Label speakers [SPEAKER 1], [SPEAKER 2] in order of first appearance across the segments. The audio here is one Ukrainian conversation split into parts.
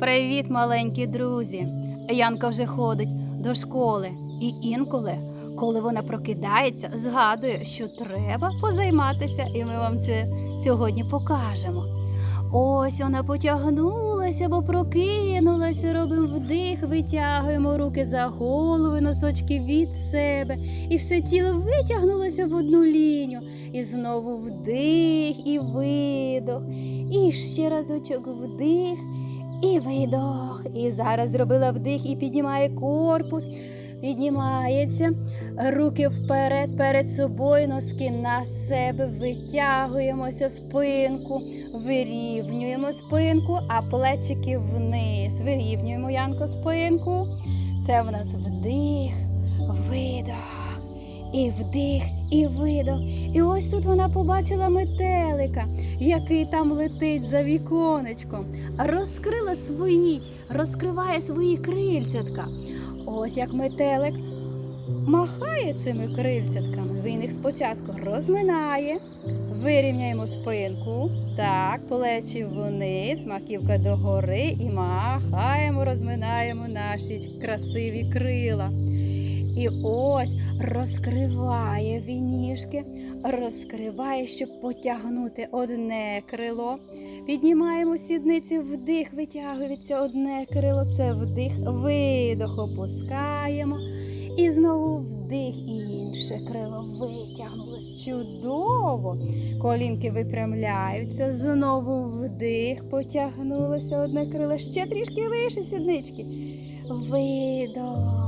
[SPEAKER 1] Привіт, маленькі друзі! Янка вже ходить до школи, і інколи, коли вона прокидається, згадує, що треба позайматися, і ми вам це сьогодні покажемо. Ось вона потягнулася, бо прокинулася, робимо вдих, витягуємо руки за голову, носочки від себе, і все тіло витягнулося в одну лінію. І знову вдих і видох. І ще разочок вдих і видох. І зараз зробила вдих і піднімає корпус. Піднімається, руки вперед, перед собою, носки на себе, витягуємося спинку, вирівнюємо спинку, а плечики вниз. Вирівнюємо Янко спинку. Це в нас вдих, видох. І вдих, і видох. І ось тут вона побачила метелика, який там летить за віконечком. Розкрила свої, розкриває свої крильцятка. Ось як метелик махає цими крильцятками. Він їх спочатку розминає. Вирівняємо спинку. Так, плечі вниз, маківка догори і махаємо, розминаємо наші красиві крила. І ось розкриває вініжки, розкриває, щоб потягнути одне крило. Піднімаємо сідниці, вдих, витягується одне крило, це вдих, видох, опускаємо. І знову вдих, і інше крило витягнулось. Чудово. Колінки випрямляються, знову вдих, потягнулося одне крило, ще трішки вище сіднички. Видох.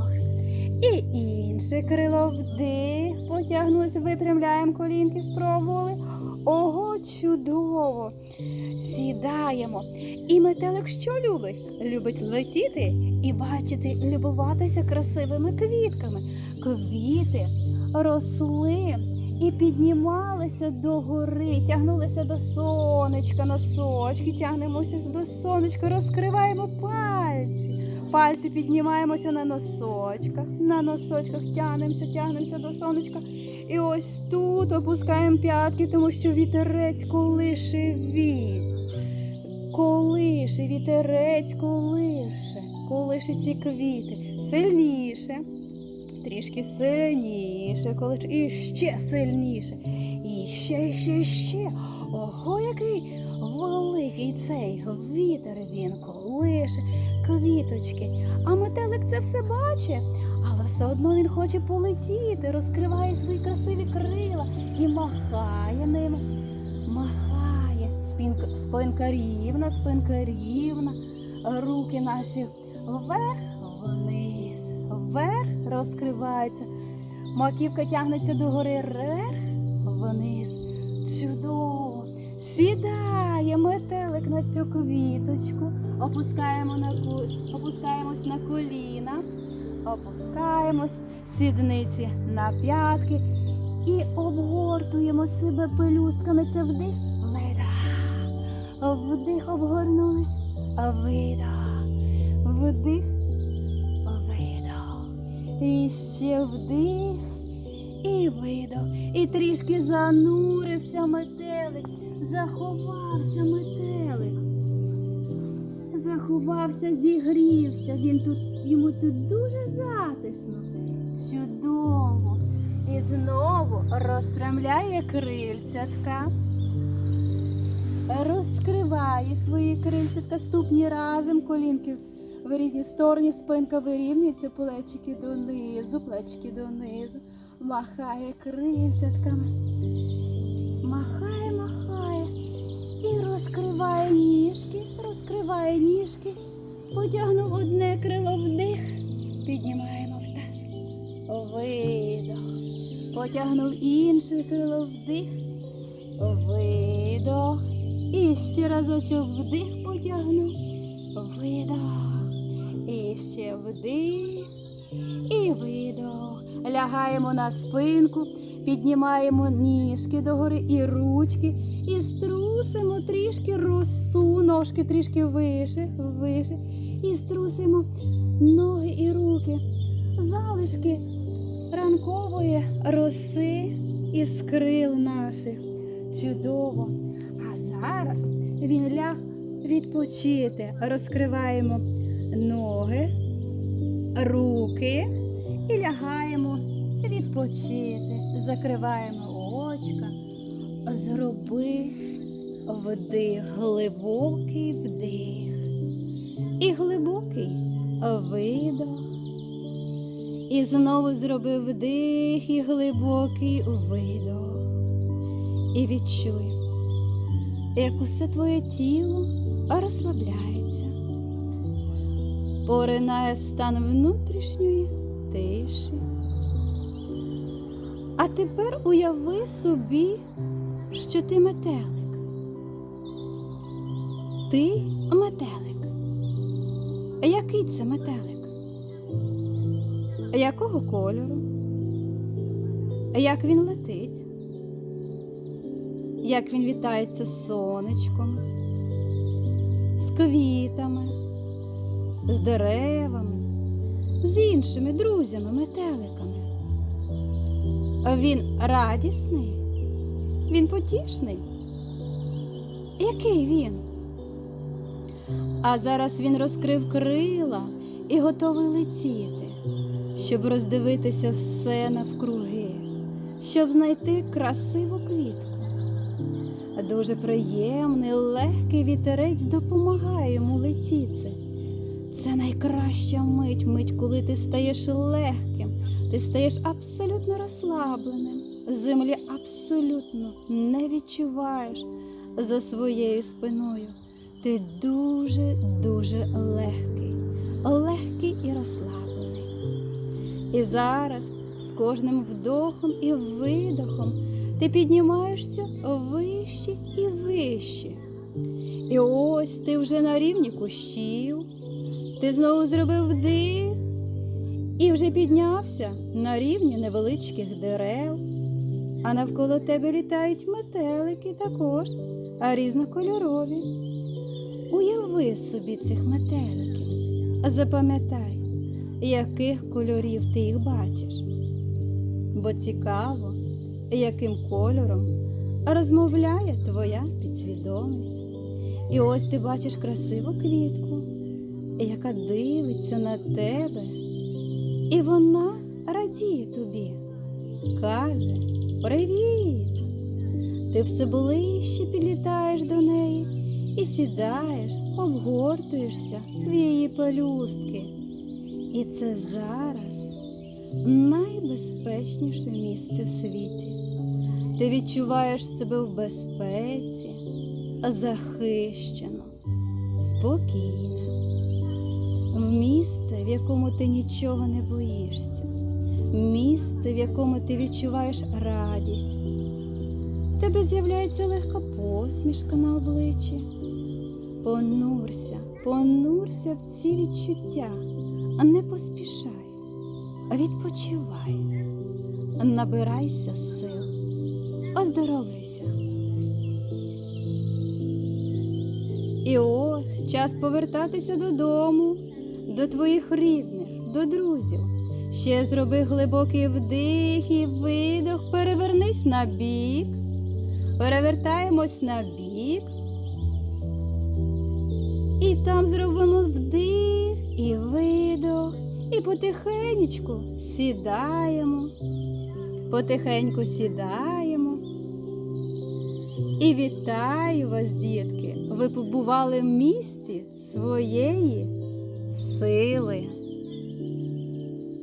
[SPEAKER 1] І інше крило вдих, потягнулося, випрямляємо колінки, спробували. Ого, чудово! Сідаємо. І метелик що любить? Любить летіти і бачити, любуватися красивими квітками. Квіти росли і піднімалися до гори, тягнулися до сонечка, носочки, тягнемося до сонечка, розкриваємо пальці. Пальці піднімаємося на носочках, на носочках тягнемося, тягнемося до сонечка. І ось тут опускаємо п'ятки, тому що вітерець колише віт. Колише, вітерець колише, колише ці квіти. Сильніше, трішки сильніше, колише, і ще сильніше. І ще, ще, ще. Ого, який великий цей вітер він колише квіточки. А метелик це все бачить, але все одно він хоче полетіти, розкриває свої красиві крила і махає ними. Махає. Спинка, спинка рівна, спинка рівна. Руки наші вверх, вниз, вверх розкриваються. Маківка тягнеться догори, вверх, вниз. Чудово. Сідає метелик на цю квіточку. Опускаємо на опускаємось на коліна, опускаємось, сідниці на п'ятки і обгортуємо себе пелюстками. Це вдих, видих. Вдих обгорнулись, видих. Вдих, видих. І ще вдих і видох. І трішки занурився метелик, заховався метелик заховався, зігрівся. Він тут, йому тут дуже затишно. Чудово. І знову розпрямляє крильцятка. Розкриває свої крильцятка, ступні разом, колінки в різні сторони, спинка вирівнюється, плечики донизу, плечики донизу. Махає крильцятками. Розкриває ніжки, розкриває ніжки, потягнув одне крило вдих, піднімаємо в таз. Видох. Потягнув інше крило вдих, видох. І ще разочок вдих потягнув, видох. І ще вдих і видох. Лягаємо на спинку, піднімаємо ніжки догори і ручки, і струсимо трішки росу, ножки трішки вище, вище. І струсимо ноги і руки, залишки ранкової роси із крил наших. Чудово. А зараз він ляг відпочити. Розкриваємо ноги, руки і лягаємо відпочити. Закриваємо очка. Зроби вдих, глибокий вдих. І глибокий видох. І знову зроби вдих і глибокий видох. І відчуй, як усе твоє тіло розслабляється, поринає стан внутрішньої тиші. А тепер уяви собі, що ти метелик. Ти метелик. Який це метелик? Якого кольору? Як він летить? Як він вітається з сонечком, з квітами, з деревами, з іншими друзями, метеликами? Він радісний, він потішний. Який він? А зараз він розкрив крила і готовий летіти, щоб роздивитися все навкруги, щоб знайти красиву квітку. Дуже приємний, легкий вітерець допомагає йому летіти. Це найкраща мить, мить, коли ти стаєш легким, ти стаєш абсолютно розслабленим. Землі абсолютно не відчуваєш за своєю спиною. Ти дуже, дуже легкий, легкий і розслаблений. І зараз з кожним вдохом і видохом ти піднімаєшся вище і вище. І ось ти вже на рівні кущів, ти знову зробив вдих і вже піднявся на рівні невеличких дерев, а навколо тебе літають метелики також, а різнокольорові. Уяви собі цих метеликів, запам'ятай, яких кольорів ти їх бачиш. Бо цікаво, яким кольором розмовляє твоя підсвідомість. І ось ти бачиш красиву квітку, яка дивиться на тебе, і вона радіє тобі, каже Привіт! Ти все ближче підлітаєш до неї і сідаєш, обгортуєшся в її пелюстки. І це зараз найбезпечніше місце в світі. Ти відчуваєш себе в безпеці, захищено, спокійно, в місце, в якому ти нічого не боїшся, місце, в якому ти відчуваєш радість. В тебе з'являється легка посмішка на обличчі. Понурся, понурся в ці відчуття, не поспішай, а відпочивай, набирайся сил, оздоровлюйся. І ось час повертатися додому, до твоїх рідних, до друзів. Ще зроби глибокий вдих і видох, перевернись на бік, перевертаємось на бік. І там зробимо вдих і видох, і потихеньку сідаємо, потихеньку сідаємо. І вітаю вас, дітки! Ви побували в місті своєї сили.